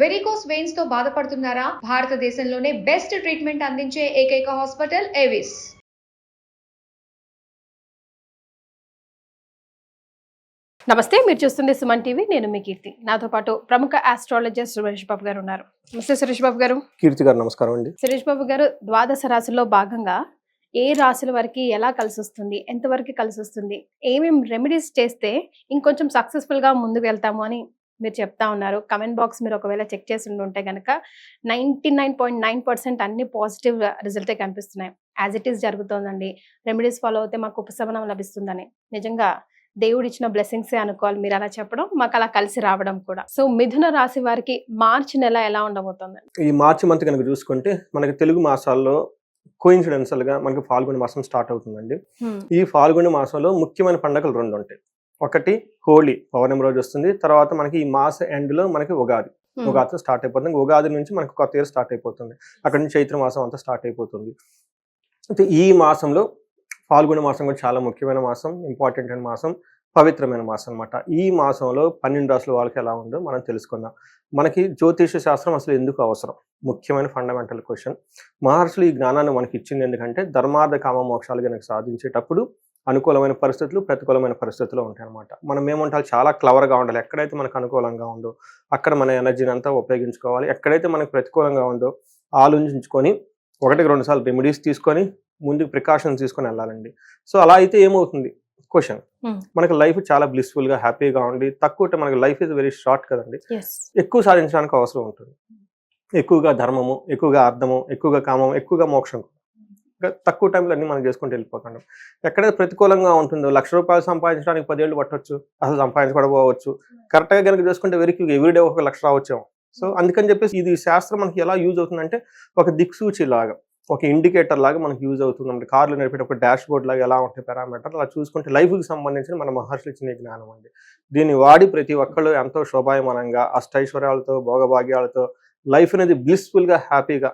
Varicose వెయిన్స్తో బాధపడుతున్నారా? భారతదేశంలోనే best treatment అందించే ఏకైక హాస్పిటల్ ఎవిస్ నమస్తే మీరు చూస్తుంది సుమన్ టీవీ. నేను మీ కీర్తి. నాతో పాటు ప్రముఖ ఆస్ట్రాలజిస్ట్ సురేష్ బాబు గారు ఉన్నారు. నమస్తే సురేష్ బాబు గారు. కీర్తి గారు నమస్కారం అండి. సురేష్ బాబు గారు ద్వాదశ రాశుల్లో భాగంగా ఏ రాశుల వరకు ఎలా కలిసి వస్తుంది? ఎంతవరకు కలిసి వస్తుంది? ఏమేమి రెమెడీస్ చేస్తే ఇంకొంచెం సక్సెస్ఫుల్గా ముందుకు వెళ్తాము అని మీరు చెప్తా ఉన్నారు. కమెంట్ బాక్స్ మీరు ఒకవేళ చెక్ చేసి ఉంటే కనుక ninety nine point nine percent అన్ని పాజిటివ్ రిజల్టే కనిపిస్తున్నాయి. యాజ్ ఇట్ ఈస్ జరుగుతోందండి. రెమెడీస్ ఫాలో అవుతే మాకు ఉపశమనం లభిస్తుందని. నిజంగా దేవుడు ఇచ్చిన బ్లెస్సింగ్సే అనుకోవాలి మీరు అలా చెప్పడం మాకు అలా కలిసి రావడం కూడా. సో మిథున రాశి వారికి మార్చి నెల ఎలా ఉండబోతుంది? ఈ మార్చి మంత్ కనుక చూసుకుంటే మనకి తెలుగు మాసాల్లో కోయిన్సిడెన్షియల్గా మనకి ఫాల్గుణ మాసం స్టార్ట్ అవుతుందండి. ఈ ఫాల్గుణ మాసంలో ముఖ్యమైన పండుగలు రెండు ఉంటాయి ఒకటి హోలీ పౌర్ణమి రోజు వస్తుంది. తర్వాత మనకి ఈ మాస ఎండ్లో మనకి ఉగాది. ఉగాది స్టార్ట్ అయిపోతుంది. ఉగాది నుంచి మనకి కొత్త ఇయర్ స్టార్ట్ అయిపోతుంది. అక్కడ నుంచి చైత్ర మాసం అంతా స్టార్ట్ అయిపోతుంది. అయితే ఈ మాసంలో ఫాల్గుణ మాసం కూడా చాలా ముఖ్యమైన మాసం ఇంపార్టెంట్ అయిన మాసం పవిత్రమైన మాసం అన్నమాట. ఈ మాసంలో పన్నెండు రాసుల వాళ్ళకి ఎలా ఉందో మనం తెలుసుకుందాం. మనకి జ్యోతిష శాస్త్రం అసలు ఎందుకు అవసరం? ముఖ్యమైన ఫండమెంటల్ క్వశ్చన్ మహర్షులు ఈ జ్ఞానాన్ని మనకి ఇచ్చింది ఎందుకంటే ధర్మార్థ కామ మోక్షాలు కనుక సాధించేటప్పుడు అనుకూలమైన పరిస్థితులు ప్రతికూలమైన పరిస్థితులు ఉంటాయి అనమాట మనం ఏముంటాలి చాలా క్లవర్గా ఉండాలి. ఎక్కడైతే మనకు అనుకూలంగా ఉందో అక్కడ మన ఎనర్జీని అంతా ఉపయోగించుకోవాలి. ఎక్కడైతే మనకు ప్రతికూలంగా ఉందో ఆలోచించుకొని ఒకటికి రెండు సార్లు రెమెడీస్ తీసుకొని ముందుకు ప్రికాషన్స్ తీసుకొని వెళ్ళాలండి. సో అలా అయితే ఏమవుతుంది? Question Hmm. మనకి లైఫ్ చాలా బ్లిస్ఫుల్గా హ్యాపీగా ఉండి తక్కువ మనకి లైఫ్ ఇస్ వెరీ షార్ట్ కదండి. ఎక్కువ సాధించడానికి అవసరం ఉంటుంది. ఎక్కువగా ధర్మము ఎక్కువగా అర్థము ఎక్కువగా కామం ఎక్కువగా మోక్షం. తక్కువ టైంలో అన్ని మనం చేసుకుంటూ వెళ్ళిపోకుండా ఎక్కడైతే ప్రతికూలంగా ఉంటుందో లక్ష రూపాయలు సంపాదించడానికి పదేళ్ళు పట్టొచ్చు అసలు సంపాదించకపోవచ్చు కరెక్ట్గా కనుక చేసుకుంటే వెరికి ఎవ్రీడే ఒక లక్ష రావచ్చేమో. సో అందుకని చెప్పేసి ఇది శాస్త్రం మనకి ఎలా యూజ్ అవుతుందంటే ఒక దిక్సూచి లాగా ఒక ఇండికేటర్ లాగా మనకి యూజ్ అవుతుంది. అంటే కార్లు నడిపేటప్పుడు డాష్ బోర్డ్ లాగా ఎలా ఉంటాయి పారామీటర్ అలా చూసుకుంటే లైఫ్కి సంబంధించిన మన మహర్షులు ఇచ్చిన జ్ఞానం అండి. దీన్ని వాడి ప్రతి ఒక్కళ్ళు ఎంతో శోభాయమానంగా అష్టైశ్వర్యాలతో భోగభాగ్యాలతో లైఫ్ అనేది బ్లిస్ఫుల్గా గా హ్యాపీగా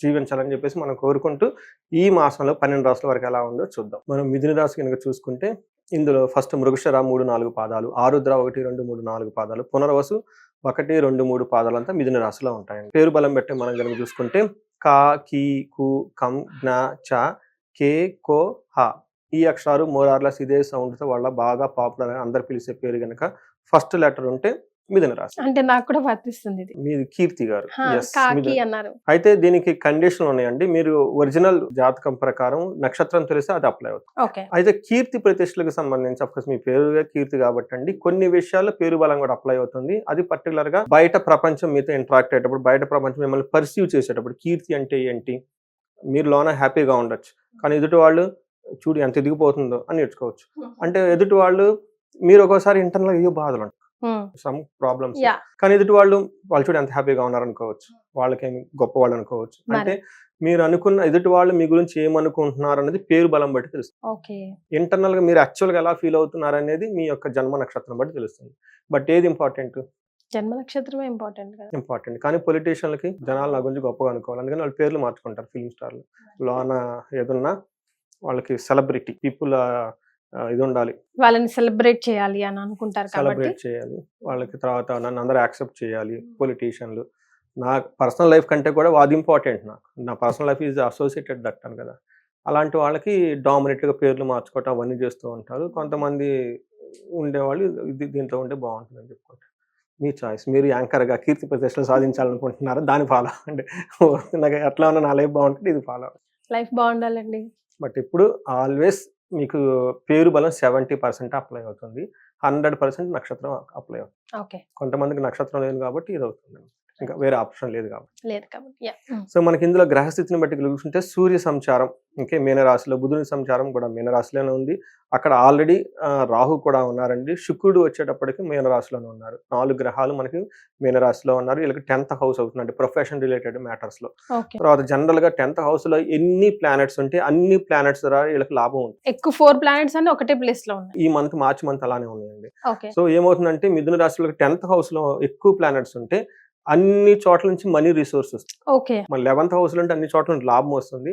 జీవించాలని చెప్పేసి మనం కోరుకుంటూ ఈ మాసంలో పన్నెండు రాసుల వరకు ఎలా ఉందో చూద్దాం. మనం మిథున రాశి కనుక చూసుకుంటే ఇందులో ఫస్ట్ మృగశర మూడు నాలుగు పాదాలు ఆరుద్ర ఒకటి రెండు మూడు నాలుగు పాదాలు పునర్వసు ఒకటి రెండు మూడు పాదాలు అంతా మిథున రాశిలో ఉంటాయండి. పేరు బలం పెట్టి మనం కనుక చూసుకుంటే కా కీ కు కం జ్ఞ చ కే కో హ. ఈ అక్షరాలు మోరార్లస్ ఇదే సౌండ్తో వాళ్ళ బాగా పాపులర్ అని అందరు పిలిచే పేరు కనుక ఫస్ట్ లెటర్ ఉంటే మిథున రాశి. అంటే నాకు కూడా వర్తిస్తుంది ఇది. మీది కీర్తి గారు. కాకి. అన్నారు. అయితే దీనికి కండిషన్ ఉన్నాయండి. మీరు ఒరిజినల్ జాతకం ప్రకారం నక్షత్రం తెలిస్తే అది అప్లై అవుతుంది. అయితే కీర్తి ప్రతిష్టలకు సంబంధించి అఫ్కోర్స్ మీ పేరుగా కీర్తి కాబట్టి అండి కొన్ని విషయాల్లో పేరు బలం కూడా అప్లై అవుతుంది. అది పర్టికులర్గా బయట ప్రపంచం మీతో ఇంటరాక్ట్ అయ్యేటప్పుడు బయట ప్రపంచం మిమ్మల్ని పర్సీవ్ చేసేటప్పుడు కీర్తి అంటే ఏంటి? మీరు లోన హ్యాపీగా ఉండొచ్చు. కానీ ఎదుటి వాళ్ళు చూడు ఎంత ఎదిగిపోతుందో అని నేర్చుకోవచ్చు. అంటే ఎదుటి వాళ్ళు మీరు ఒక్కోసారి ఇంటర్నల్ అయ్యో బాధలు సమ్ ప్రాబ్లమ్స్ కానీ ఎదుటి వాళ్ళు వాళ్ళు చూడు ఎంత హ్యాపీగా ఉన్నారు అనుకోవచ్చు వాళ్ళకేమి గొప్ప వాళ్ళు అనుకోవచ్చు. అంటే మీరు అనుకున్న ఎదుటి వాళ్ళు మీ గురించి ఏమనుకుంటున్నారు అనేది పేరు బలం బట్టి తెలుస్తుంది. ఇంటర్నల్గా మీరు యాక్చువల్గా ఎలా ఫీల్ అవుతున్నారు అనేది మీ యొక్క జన్మ నక్షత్రం బట్టి తెలుస్తుంది. బట్ ఏది ఇంపార్టెంట్ జన్మ నక్షత్రమే ఇంపార్టెంట్ కదా. ఇంపార్టెంట్ కానీ పొలిటీషియన్లకి జనాలు నా గురించి గొప్పగా అనుకోవాలి. అందుకని వాళ్ళు పేర్లు మార్చుకుంటారు ఫిల్మ్ స్టార్లు లోన ఏదున్నా వాళ్ళకి సెలబ్రిటీ పీపుల్ ఇది ఉండాలి. వాళ్ళని సెలబ్రేట్ చేయాలి అని అనుకుంటారు సెలబ్రేట్ చేయాలి. వాళ్ళకి తర్వాత నన్ను అందరూ యాక్సెప్ట్ చేయాలి పొలిటీషియన్లు. నా పర్సనల్ లైఫ్ కంటే కూడా అది ఇంపార్టెంట్ నాకు. నా personal life is associated that అని కదా. అలాంటి వాళ్ళకి డామినేట్గా పేర్లు మార్చుకోవటం అవన్నీ చేస్తూ ఉంటారు. కొంతమంది ఉండేవాళ్ళు ఇది దీంట్లో ఉంటే బాగుంటుంది అని చెప్పుకుంటారు. మీ చాయిస్. మీరు యాంకర్గా కీర్తి ప్రతిష్టలు సాధించాలనుకుంటున్నారా? దాన్ని ఫాలో అవ్వండి. నాకు ఎట్లా ఉన్నా నా లైఫ్ బాగుంటుంది ఇది ఫాలో లైఫ్ బాగుండాలండి. బట్ ఇప్పుడు ఆల్వేస్ మీకు పేరు బలం సెవెంటీ పర్సెంట్ అప్లై అవుతుంది. హండ్రెడ్ పర్సెంట్ నక్షత్రం అప్లై అవుతుంది. కొంతమందికి నక్షత్రం లేదు కాబట్టి ఇది అవుతుంది. ఇంకా వేరే ఆప్షన్ లేదు కాబట్టి. లేదు కాబట్టి యా సో మనకి ఇందులో గ్రహస్థితిని బట్టి చూసుకుంటే సూర్య సంచారం ఇంకే మీనరాశిలో బుధుని సంచారం కూడా మీనరాశిలోనే ఉంది. అక్కడ ఆల్రెడీ రాహు కూడా ఉన్నారండి. శుక్రుడు వచ్చేటప్పటికి మీనరాశిలోనే ఉన్నారు. నాలుగు గ్రహాలు మనకి మీనరాశిలో ఉన్నారు. వీళ్ళకి టెన్త్ హౌస్ అవుతుందండి ప్రొఫెషన్ రిలేటెడ్ మ్యాటర్స్లో ఓకే. తర్వాత జనరల్గా టెన్త్ హౌస్లో ఎన్ని ప్లానెట్స్ ఉంటే అన్ని ప్లానెట్స్ ద్వారా వీళ్ళకి లాభం ఉంది. ఎక్కువ ఫోర్ ప్లానెట్స్ అన్ని ఒకటే ప్లేస్లో ఉన్నాయి. ఈ మంత్ మార్చి మంత్ అలానే ఉన్నాయండి. సో ఏమవుతుందంటే మిథున రాశిలో టెన్త్ హౌస్లో ఎక్కువ ప్లానెట్స్ ఉంటే అన్ని చోట్ల నుంచి మనీ రిసోర్స్ వస్తుంది. ఓకే. మన లెవెన్త్ హౌస్లో అంటే అన్ని చోట్ల నుంచి లాభం వస్తుంది.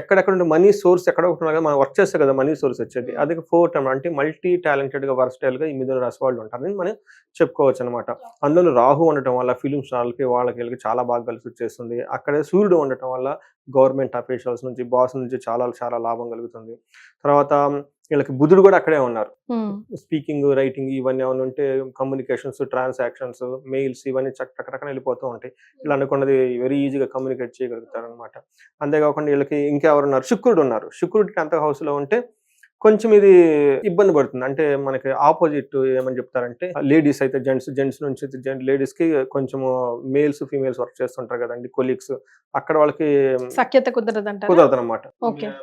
ఎక్కడెక్కడ ఉంటే మనీ సోర్స్ ఎక్కడ ఒకటి మనం వర్క్ చేస్తే కదా మనీ సోర్స్ వచ్చేది. అది ఫోర్ టైమ్ అంటే మల్టీ టాలెంటెడ్గా వర్స్టైల్గా ఈ మిథున రాశి వాళ్ళు ఉంటారని మనం చెప్పుకోవచ్చు అనమాట అందులో రాహు ఉండటం వల్ల ఫిలిం స్టార్లకి వాళ్ళకి వీళ్ళకి చాలా బాగా కలిసి వచ్చేస్తుంది. అక్కడే సూర్యుడు ఉండటం వల్ల గవర్నమెంట్ అఫీషియల్స్ నుంచి బాస్ నుంచి చాలా చాలా లాభం కలుగుతుంది. తర్వాత వీళ్ళకి బుధుడు కూడా అక్కడే ఉన్నారు. స్పీకింగ్ రైటింగ్ ఇవన్నీ ఏమైనా ఉంటే కమ్యూనికేషన్స్ ట్రాన్సాక్షన్స్ మెయిల్స్ ఇవన్నీ చక్క టక్కన వెళ్ళిపోతూ ఉంటాయి. ఇలా అనుకున్నది వెరీ ఈజీగా కమ్యూనికేట్ చేయగలుగుతారు అనమాట అంతేకాకుండా వీళ్ళకి ఇంకెవరు ఉన్నారు శుక్రుడు ఉన్నారు. శుక్రుడు టెన్త్ హౌస్లో ఉంటే కొంచెం ఇది ఇబ్బంది పడుతుంది. అంటే మనకి ఆపోజిట్ ఏమని చెప్తారంటే లేడీస్ అయితే జెంట్స్ జెంట్స్ నుంచి లేడీస్కి కొంచెము మేల్స్ ఫీమేల్స్ వర్క్ చేస్తుంటారు కదండి కొలీగ్స్. అక్కడ వాళ్ళకి సఖ్యత కుదరదంటారా? కుదరదు అనమాట.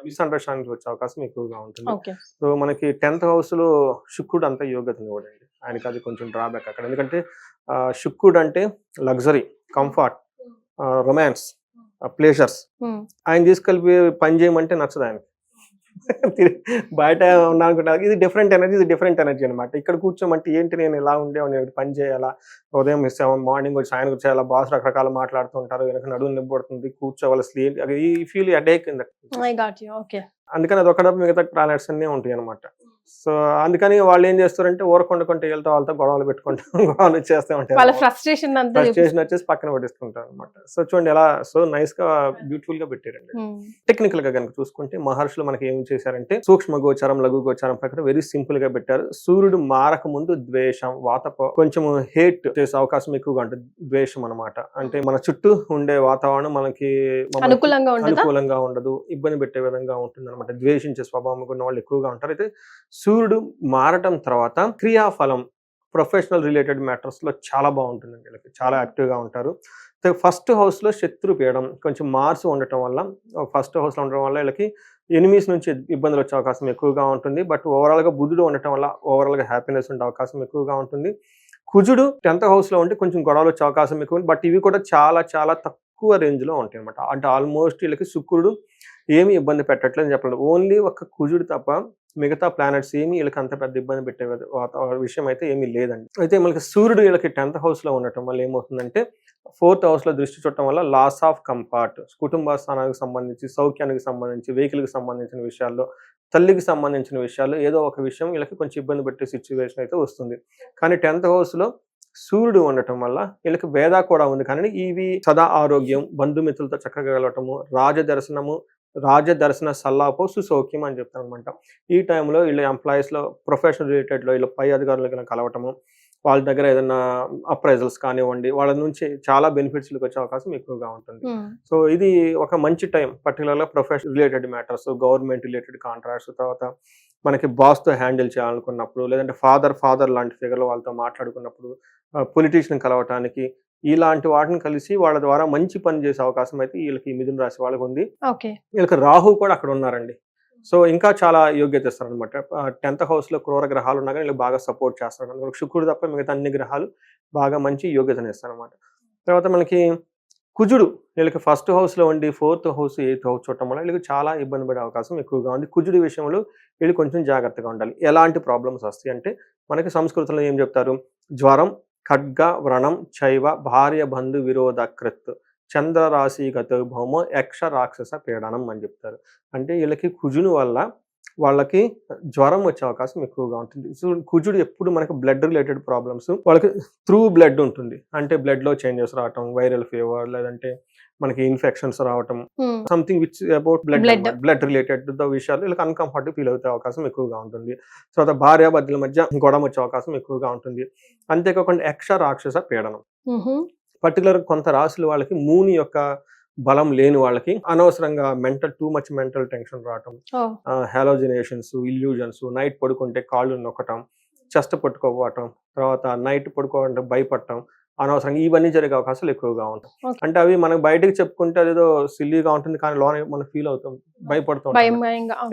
మిస్అండర్స్టాండింగ్ వచ్చే అవకాశం ఎక్కువగా ఉంటుంది. సో మనకి టెన్త్ హౌస్లో శుక్రుడు అంత యోగ్యతని ఇవ్వడండి ఆయనకి అది కొంచెం డ్రాబ్యాక్ అక్కడ. ఎందుకంటే శుక్రుడు అంటే లగ్జరీ కంఫర్ట్ రొమాన్స్ ప్లేజర్స్. ఆయన తీసుకెళ్ళి పని చేయమంటే నచ్చదు ఆయనకి. బయట ఉన్నా అనుకుంటారు ఇది డిఫరెంట్ ఎనర్జీ ఇది డిఫరెంట్ ఎనర్జీ అనమాట ఇక్కడ కూర్చోమంటే ఏంటి నేను ఇలా ఉండేవాడిని నేను పని చేయాలా? ఉదయం ఇస్తాము మార్నింగ్ వచ్చి ఆయన వచ్చేయాలా బాస్ రకరకాల మాట్లాడుతుంటారు వెనక నడువు నిబ్బడుతుంది కూర్చోవాలి స్లీప్ ఈ ఫీల్ అడేక్ ఓకే అందుకని అది ఒకటి మిగతా ప్లానెట్స్ అన్నీ ఉంటాయి అనమాట సో అందుకని వాళ్ళు ఏం చేస్తారంటే ఊరకొండకుంటే వెళ్తే వాళ్ళతో గొడవలు పెట్టుకుంటూ గొడవలు చేస్తూ వాళ్ళ ఉంటారు ఫ్రస్ట్రేషన్ ఫ్రస్ట్రేషన్ వచ్చేసి పక్కన పట్టిస్తుంటారు అనమాట సో చూడండి ఎలా సో నైస్గా బ్యూటిఫుల్గా పెట్టారండి. టెక్నికల్గా కనుక చూసుకుంటే మహర్షులు మనకి ఏం చేశారంటే సూక్ష్మ గోచారం లఘు గోచారం ప్రకారం వెరీ సింపుల్గా పెట్టారు. సూర్యుడు మారక ముందు ద్వేషం వాత కొంచెం హేట్ చేసే అవకాశం ఎక్కువగా ఉంటుంది. ద్వేషం అన్నమాట. అంటే మన చుట్టూ ఉండే వాతావరణం మనకి మమ్మల్ని అనుకూలంగా ఉండదా? అనుకూలంగా ఉండదు. ఇబ్బంది పెట్టే విధంగా ఉంటుంది అనమాట. ద్వేషించే స్వభావం ఉన్న వాళ్ళు ఎక్కువగా ఉంటారు. అయితే సూర్యుడు మారటం తర్వాత క్రియాఫలం ప్రొఫెషనల్ రిలేటెడ్ మ్యాటర్స్లో చాలా బాగుంటుందండి వీళ్ళకి. చాలా యాక్టివ్గా ఉంటారు ఫస్ట్ హౌస్లో శత్రు పీయడం కొంచెం మార్స్ ఉండటం వల్ల ఫస్ట్ హౌస్లో ఉండటం వల్ల వీళ్ళకి ఎనిమీస్ నుంచి ఇబ్బందులు వచ్చే అవకాశం ఎక్కువగా ఉంటుంది. బట్ ఓవరాల్గా బుధుడు ఉండటం వల్ల ఓవరాల్గా హ్యాపీనెస్ ఉండే అవకాశం ఎక్కువగా ఉంటుంది. కుజుడు టెన్త్ హౌస్లో ఉంటే కొంచెం గొడవలు వచ్చే అవకాశం ఎక్కువ ఉంది. బట్ ఇవి కూడా చాలా చాలా తక్కువ తక్కువ రేంజ్లో ఉంటాయి అనమాట అంటే ఆల్మోస్ట్ వీళ్ళకి శుక్రుడు ఏమీ ఇబ్బంది పెట్టట్లేదు అని చెప్పలేదు. ఓన్లీ ఒక కుజుడు తప్ప మిగతా ప్లానెట్స్ ఏమి వీళ్ళకి అంత పెద్ద ఇబ్బంది పెట్టే వాతావరణ విషయం అయితే ఏమీ లేదండి. అయితే మనకి సూర్యుడు వీళ్ళకి టెన్త్ హౌస్లో ఉండటం వల్ల ఏమవుతుందంటే ఫోర్త్ హౌస్లో దృష్టి చూడటం వల్ల లాస్ ఆఫ్ కంఫర్ట్ కుటుంబ స్థానానికి సంబంధించి సౌఖ్యానికి సంబంధించి వెహికల్కి సంబంధించిన విషయాల్లో తల్లికి సంబంధించిన విషయాల్లో ఏదో ఒక విషయం వీళ్ళకి కొంచెం ఇబ్బంది పెట్టే సిచ్యువేషన్ అయితే వస్తుంది. కానీ టెన్త్ హౌస్లో సూర్యుడు ఉండటం వల్ల వీళ్ళకి వేద కూడా ఉంది. కానీ ఇవి సదా ఆరోగ్యం బంధుమిత్రులతో చక్కగా కలవటము రాజదర్శనము రాజదర్శన సల్లాపో సుసౌఖ్యం అని చెప్తాను అనమాట ఈ టైంలో వీళ్ళ ఎంప్లాయీస్లో ప్రొఫెషనల్ రిలేటెడ్లో వీళ్ళ పై అధికారులకు కలవటము వాళ్ళ దగ్గర ఏదైనా అప్రైజల్స్ కానివ్వండి వాళ్ళ నుంచి చాలా బెనిఫిట్స్ వచ్చే అవకాశం ఎక్కువగా ఉంటుంది. Hmm. సో ఇది ఒక మంచి టైం పర్టికులర్గా professional related matters government related contracts తర్వాత మనకి boss తో హ్యాండిల్ చేయాలనుకున్నప్పుడు లేదంటే ఫాదర్ ఫాదర్ లాంటి ఫిగర్లు వాళ్ళతో మాట్లాడుకున్నప్పుడు పొలిటీషియన్ కలవటానికి ఇలాంటి వాటిని కలిసి వాళ్ళ ద్వారా మంచి పని చేసే అవకాశం అయితే వీళ్ళకి మిథున రాశి వాళ్ళకి ఉంది. వీళ్ళకి రాహు కూడా అక్కడ ఉన్నారండి. సో ఇంకా చాలా యోగ్యత ఇస్తారు అనమాట టెన్త్ హౌస్లో క్రూర గ్రహాలు ఉన్నా కానీ వీళ్ళకి బాగా సపోర్ట్ చేస్తారు అనమాట శుక్రుడు తప్ప మిగతా అన్ని గ్రహాలు బాగా మంచి యోగ్యతను ఇస్తారు అనమాట తర్వాత మనకి కుజుడు వీళ్ళకి ఫస్ట్ హౌస్లో ఉండి ఫోర్త్ హౌస్ ఎయిత్ హౌస్ చూడటం వల్ల వీళ్ళకి చాలా ఇబ్బంది పడే అవకాశం ఎక్కువగా ఉంది. కుజుడి విషయంలో వీళ్ళు కొంచెం జాగ్రత్తగా ఉండాలి. ఎలాంటి ప్రాబ్లమ్స్ వస్తాయి అంటే మనకి సంస్కృతంలో ఏం చెప్తారు? జ్వరం ఖడ్గ వ్రణం చైవ భార్య బంధు విరోధ కృత్ చంద్ర రాశి భౌమ యక్ష రాక్షస పీడనం అని చెప్తారు. అంటే వీళ్ళకి కుజుని వల్ల వాళ్ళకి జ్వరం వచ్చే అవకాశం ఎక్కువగా ఉంటుంది. సో కుజుడు ఎప్పుడు మనకి బ్లడ్ రిలేటెడ్ ప్రాబ్లమ్స్ వాళ్ళకి త్రూ బ్లడ్ ఉంటుంది. అంటే బ్లడ్లో చేంజెస్ రావటం వైరల్ ఫీవర్ లేదంటే మనకి ఇన్ఫెక్షన్స్ రావటం. Something which about blood. Blood related విషయాలు వీళ్ళకి అన్కంఫర్ట్ ఫీల్ అవుతే అవకాశం ఎక్కువగా ఉంటుంది తర్వాత భార్యాభర్తల మధ్య గొడవ వచ్చే అవకాశం ఎక్కువగా ఉంటుంది అంతేకాకుండా యక్ష రాక్షస పీడనం. పర్టికులర్ కొంత రాశులు వాళ్ళకి మూని యొక్క బలం లేని వాళ్ళకి అనవసరంగా mental too much mental tension రావటం. హాలోజినేషన్స్ ఇల్యూజన్స్ నైట్ పడుకుంటే కాళ్ళు నొక్కటం చెస్ట్ పట్టుకోవటం తర్వాత నైట్ పడుకోవాలంటే భయపడటం అనవసరంగా ఇవన్నీ జరిగే అవకాశాలు ఎక్కువగా ఉంటాయి. అంటే అవి మనకు బయటకు చెప్పుకుంటే అదేదో సిల్లీగా ఉంటుంది కానీ లోన మనం ఫీల్ అవుతాం భయపడుతూ.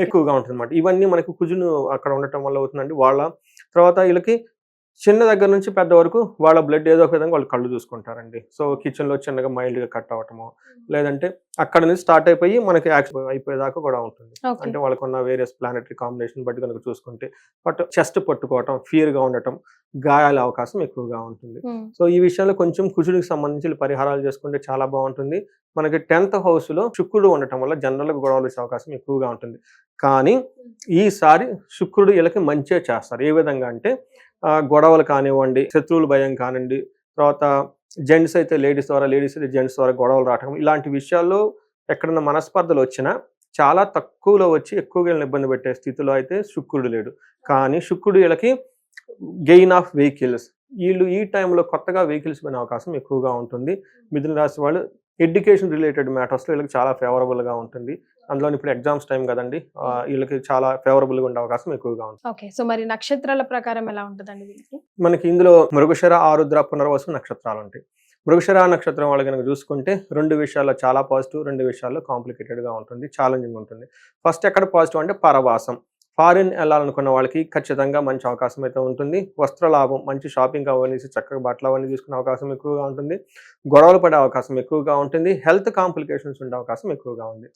ఎక్కువగా ఉంటుంది అనమాట ఇవన్నీ మనకి కుజును అక్కడ ఉండటం వల్ల అవుతుందండి వాళ్ళ తర్వాత వీళ్ళకి చిన్న దగ్గర నుంచి పెద్ద వరకు వాళ్ళ బ్లడ్ ఏదో ఒక విధంగా వాళ్ళు కళ్ళు చూసుకుంటారండి. సో కిచెన్లో చిన్నగా మైల్డ్గా కట్ అవ్వటము లేదంటే అక్కడ నుంచి స్టార్ట్ అయిపోయి మనకి యాక్సిడెంట్ అయిపోయేదాకా కూడా ఉంటుంది. అంటే వాళ్ళకున్న వేరియస్ ప్లానటరీ కాంబినేషన్ బట్టి కనుక చూసుకుంటే బట్ చెస్ట్ పట్టుకోవటం ఫీర్గా ఉండటం గాయాల అవకాశం ఎక్కువగా ఉంటుంది. సో ఈ విషయంలో కొంచెం కుజుడికి సంబంధించి పరిహారాలు చేసుకుంటే చాలా బాగుంటుంది. మనకి టెన్త్ హౌస్లో శుక్రుడు ఉండటం వల్ల జనరల్గా గొడవలు వచ్చే అవకాశం ఎక్కువగా ఉంటుంది. కానీ ఈసారి శుక్రుడు వీళ్ళకి మంచిగా చేస్తారు. ఏ విధంగా అంటే గొడవలు కానివ్వండి శత్రువుల భయం కానివ్వండి తర్వాత జెంట్స్ అయితే లేడీస్ ద్వారా లేడీస్ అయితే జెంట్స్ ద్వారా గొడవలు రావటం ఇలాంటి విషయాల్లో ఎక్కడన్నా మనస్పర్ధలు వచ్చినా చాలా తక్కువలో వచ్చి ఎక్కువగా వీళ్ళని ఇబ్బంది పెట్టే స్థితిలో అయితే శుక్రుడు లేడు. కానీ శుక్రుడు వీళ్ళకి గెయిన్ ఆఫ్ వెహికల్స్ వీళ్ళు ఈ టైంలో కొత్తగా వెహికల్స్ పోయిన అవకాశం ఎక్కువగా ఉంటుంది. మిథున రాశి వాళ్ళు ఎడ్యుకేషన్ రిలేటెడ్ మ్యాటర్స్లో వీళ్ళకి చాలా ఫేవరబుల్గా ఉంటుంది. అందులో ఇప్పుడు ఎగ్జామ్స్ టైం కదండి ఆ, వీళ్ళకి చాలా ఫేవరబుల్గా ఉండే అవకాశం ఎక్కువగా ఉంటుంది ఓకే సో మరి నక్షత్రాల ప్రకారం ఎలా ఉంటుందండి వీళ్ళకి? మనకి ఇందులో మృగశిర ఆరుద్ర పునర్వసు నక్షత్రాలు ఉంటాయి. మృగశిర నక్షత్రం వాళ్ళు కనుక చూసుకుంటే రెండు విషయాల్లో చాలా పాజిటివ్ రెండు విషయాల్లో కాంప్లికేటెడ్గా ఉంటుంది ఛాలెంజింగ్ ఉంటుంది. ఫస్ట్ ఎక్కడ పాజిటివ్ అంటే పరవాసం. ఫారిన్ వెళ్ళాలనుకున్న వాళ్ళకి ఖచ్చితంగా మంచి అవకాశం అయితే ఉంటుంది. వస్త్ర లాభం మంచి షాపింగ్ అవన్నీ చక్కగా బట్టలు అవన్నీ తీసుకునే అవకాశం ఎక్కువగా ఉంటుంది. గొడవలు పడే అవకాశం ఎక్కువగా ఉంటుంది. హెల్త్ కాంప్లికేషన్స్ ఉండే అవకాశం ఎక్కువగా ఉంది.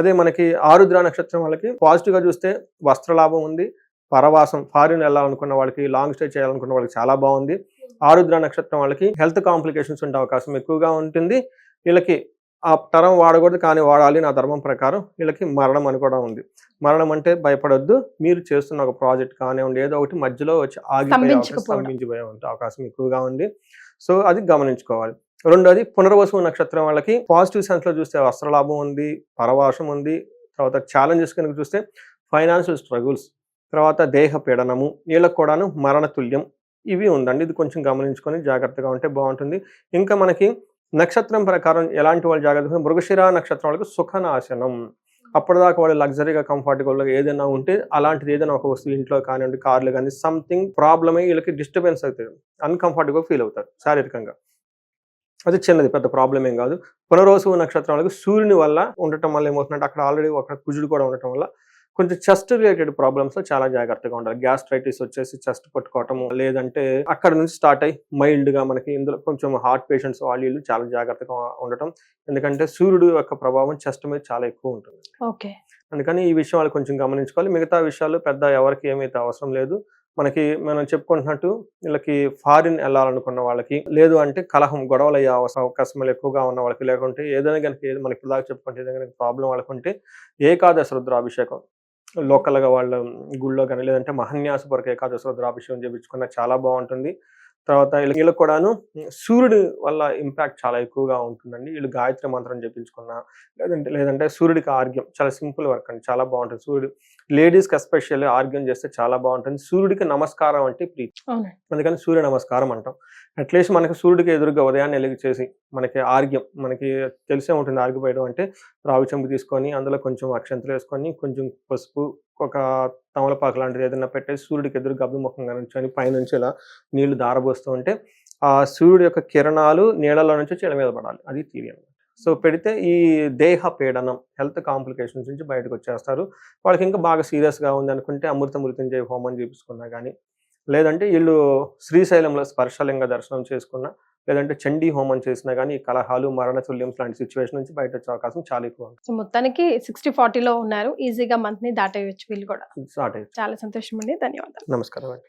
అదే మనకి ఆరుద్ర నక్షత్రం వాళ్ళకి పాజిటివ్గా చూస్తే వస్త్ర లాభం ఉంది. పరవాసం ఫారిన్ వెళ్ళాలనుకున్న వాళ్ళకి లాంగ్ స్టే చేయాలనుకున్న వాళ్ళకి చాలా బాగుంది. ఆరుద్ర నక్షత్రం వాళ్ళకి హెల్త్ కాంప్లికేషన్స్ ఉండే అవకాశం ఎక్కువగా ఉంటుంది. వీళ్ళకి ఆ తరం వాడకూడదు కానీ వాడాలి నా ధర్మం ప్రకారం వీళ్ళకి మరణం అని కూడా ఉంది. మరణం అంటే భయపడొద్దు. మీరు చేస్తున్న ఒక ప్రాజెక్ట్ కానివ్వండి ఏదో ఒకటి మధ్యలో వచ్చి ఆగిపోయే అవకాశం స్తంభించుకుపోవడం. స్తంభించిపోయే అవకాశం ఎక్కువగా ఉంది. సో అది గమనించుకోవాలి. రెండోది పునర్వసు నక్షత్రం వాళ్ళకి పాజిటివ్ సెన్స్లో చూస్తే వస్త్రలాభం ఉంది పరవాసం ఉంది. తర్వాత ఛాలెంజెస్ కనుక చూస్తే ఫైనాన్షియల్ స్ట్రగుల్స్ తర్వాత దేహ పీడనము వీళ్ళకి కూడాను మరణ తుల్యం ఇవి ఉందండి. ఇది కొంచెం గమనించుకొని జాగ్రత్తగా ఉంటే బాగుంటుంది. ఇంకా మనకి నక్షత్రం ప్రకారం ఎలాంటి వాళ్ళు జాగ్రత్త మృగశిర నక్షత్రం వాళ్ళకి సుఖనాశనం. అప్పటిదాకా వాళ్ళు లగ్జరీగా కంఫర్టబుల్గా ఏదైనా ఉంటే అలాంటిది ఏదైనా ఒక వస్తువు ఇంట్లో కానివ్వండి కార్లు కానీ సంథింగ్ ప్రాబ్లమ్ అయ్యి వీళ్ళకి డిస్టర్బెన్స్ అవుతుంది అన్కంఫర్టబుల్గా ఫీల్ అవుతారు శారీరకంగా. అది చిన్నది పెద్ద ప్రాబ్లం ఏం కాదు. పునరోసు నక్షత్రం వాళ్ళకి సూర్యుని వల్ల ఉండటం వల్ల ఏమవుతుందంటే అక్కడ ఆల్రెడీ ఒక కుజుడు కూడా ఉండటం వల్ల కొంచెం చెస్ట్ రిలేటెడ్ ప్రాబ్లమ్స్ చాలా జాగ్రత్తగా ఉండాలి. గ్యాస్ట్రైటిస్ వచ్చేసి చెస్ట్ పట్టుకోవటము లేదంటే అక్కడ నుంచి స్టార్ట్ అయ్యి మైల్డ్గా మనకి ఇందులో కొంచెం హార్ట్ పేషెంట్స్ వాళ్ళు చాలా జాగ్రత్తగా ఉండటం. ఎందుకంటే సూర్యుడు యొక్క ప్రభావం చెస్ట్ మీద చాలా ఎక్కువ ఉంటుంది. ఓకే. అందుకని ఈ విషయం వాళ్ళు కొంచెం గమనించుకోవాలి. మిగతా విషయాలు పెద్ద ఎవరికి ఏమైతే అవసరం లేదు. మనకి మనం చెప్పుకుంటున్నట్టు వీళ్ళకి ఫారిన్ వెళ్ళాలనుకున్న వాళ్ళకి లేదు అంటే కలహం గొడవలు అయ్యే అవకాశాలు ఎక్కువగా ఉన్న వాళ్ళకి లేకుంటే ఏదైనా కనుక మనకి ఇప్పుడు దాకా చెప్పుకుంటే ఏదైనా ప్రాబ్లం వాళ్ళకు ఉంటే ఏకాదశ రుద్రాభిషేకం లోకల్గా వాళ్ళ గుళ్ళో కానీ లేదంటే మహన్యాసపరక ఏకాదశ రుద్రాభిషేకం చేయించుకున్న చాలా బాగుంటుంది. తర్వాత వీళ్ళ- వీళ్ళకి కూడాను సూర్యుడి వల్ల ఇంపాక్ట్ చాలా ఎక్కువగా ఉంటుందండి. వీళ్ళు గాయత్రి మంత్రం చెప్పించుకున్న లేదంటే లేదంటే సూర్యుడికి ఆర్గ్యం చాలా సింపుల్ వర్క్ అండి. చాలా బాగుంటుంది. సూర్యుడు లేడీస్కి ఎస్పెషల్లీ ఆర్గ్యం చేస్తే చాలా బాగుంటుంది. సూర్యుడికి నమస్కారం అంటే ప్రీతి. అందుకని సూర్య నమస్కారం అంటాం. అట్లీస్ట్ మనకి సూర్యుడికి ఎదురుగా ఉదయాన్నే వెలిగి చేసి మనకి ఆర్గ్యం మనకి తెలిసే ఉంటుంది ఆర్గిపోయడం అంటే రావి చెంబు తీసుకొని అందులో కొంచెం అక్షంతలు వేసుకొని కొంచెం పసుపు ఒక తమలపాకు లాంటిది ఏదైనా పెట్టేసి సూర్యుడికి ఎదురుగా గబ్బిముఖంగా నుంచొని పైనుంచి ఇలా నీళ్ళు దారబోస్తూ ఉంటే ఆ సూర్యుడి యొక్క కిరణాలు నీళ్ళలో నుంచి చెల మీద పడాలి. అది థీరీ అనమాట సో పెడితే ఈ దేహ పీడనం హెల్త్ కాంప్లికేషన్స్ నుంచి బయటకు వచ్చేస్తారు. వాళ్ళకి ఇంకా బాగా సీరియస్గా ఉంది అనుకుంటే అమృత మృత్యుంజయ హోమం చూపించుకున్నా కానీ లేదంటే వీళ్ళు శ్రీశైలంలో స్పర్శలింగ దర్శనం చేసుకున్నా లేదంటే చండీ హోమం చేసినా కానీ కలహాలు మరణ తుల్యం లాంటి సిచ్యువేషన్ నుంచి బయట వచ్చే అవకాశం చాలా ఎక్కువ సో మొత్తానికి సిక్స్టీ ఫార్టీలో ఉన్నారు. ఈజీగా మంత్ని దాటేయచ్చు వీళ్ళు కూడా. చాలా సంతోషం అండి ధన్యవాదాలు. నమస్కారం అండి.